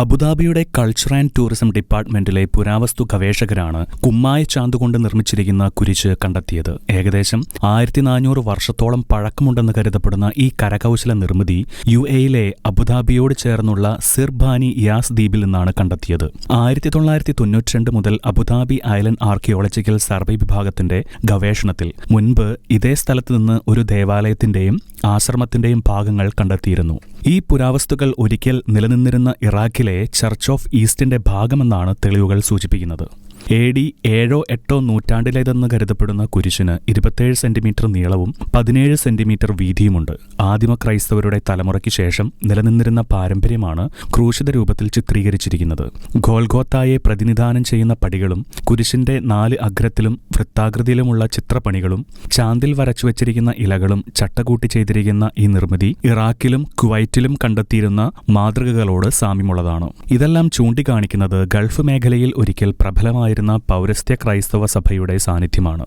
അബുദാബിയുടെ culture and tourism ഡിപ്പാർട്ട്മെന്റിലെ പുരാവസ്തു ഗവേഷകരാണ് കുമ്മായ ചാന്തുകൊണ്ട് നിർമ്മിച്ചിരിക്കുന്ന കുരിശ് കണ്ടെത്തിയത്. ഏകദേശം ആയിരത്തി നാനൂറ് വർഷത്തോളം പഴക്കമുണ്ടെന്ന് കരുതപ്പെടുന്ന ഈ കരകൗശല നിർമ്മിതി യു എയിലെ അബുദാബിയോട് ചേർന്നുള്ള സിർബാനി യാസ് ദ്വീപിൽ നിന്നാണ് കണ്ടെത്തിയത്. ആയിരത്തി തൊള്ളായിരത്തി തൊണ്ണൂറ്റിരണ്ട് മുതൽ അബുദാബി ഐലൻഡ് ആർക്കിയോളജിക്കൽ സർവേ വിഭാഗത്തിന്റെ ഗവേഷണത്തിൽ മുൻപ് ഇതേ സ്ഥലത്ത് നിന്ന് ഒരു ദേവാലയത്തിന്റെയും ആശ്രമത്തിന്റെയും ഭാഗങ്ങൾ കണ്ടെത്തിയിരുന്നു. ഈ പുരാവസ്തുക്കൾ ഒരിക്കൽ നിലനിന്നിരുന്ന ഇറാഖിലെ ചർച്ച് ഓഫ് ഈസ്റ്റിന്റെ ഭാഗമെന്നാണ് തെളിവുകൾ സൂചിപ്പിക്കുന്നത്. എ ഡി ഏഴോ എട്ടോ നൂറ്റാണ്ടിലേതെന്ന് കരുതപ്പെടുന്ന കുരിശിന് ഇരുപത്തേഴ് സെന്റിമീറ്റർ നീളവും പതിനേഴ് സെന്റിമീറ്റർ വീതിയുമുണ്ട്. ആദിമ ക്രൈസ്തവരുടെ തലമുറയ്ക്ക് ശേഷം നിലനിന്നിരുന്ന പാരമ്പര്യമാണ് ക്രൂശിത രൂപത്തിൽ ചിത്രീകരിച്ചിരിക്കുന്നത്. ഗോൽഗോത്തായെ പ്രതിനിധാനം ചെയ്യുന്ന പടികളും കുരിശിന്റെ നാല് അഗ്രത്തിലും വൃത്താകൃതിയിലുമുള്ള ചിത്രപ്പണികളും ചാന്തിൽ വരച്ചു വച്ചിരിക്കുന്ന ഇലകളും ചട്ടകൂട്ടി ചെയ്തിരിക്കുന്ന ഈ നിർമ്മിതി ഇറാഖിലും കുവൈറ്റിലും കണ്ടെത്തിയിരുന്ന മാതൃകകളോട് സാമ്യമുള്ളതാണ്. ഇതെല്ലാം ചൂണ്ടിക്കാണിക്കുന്നത് ഗൾഫ് മേഖലയിൽ ഒരിക്കൽ പ്രബലമായിരുന്ന പൗരസ്ത്യ ക്രൈസ്തവ സഭയുടെ സാന്നിധ്യമാണ്.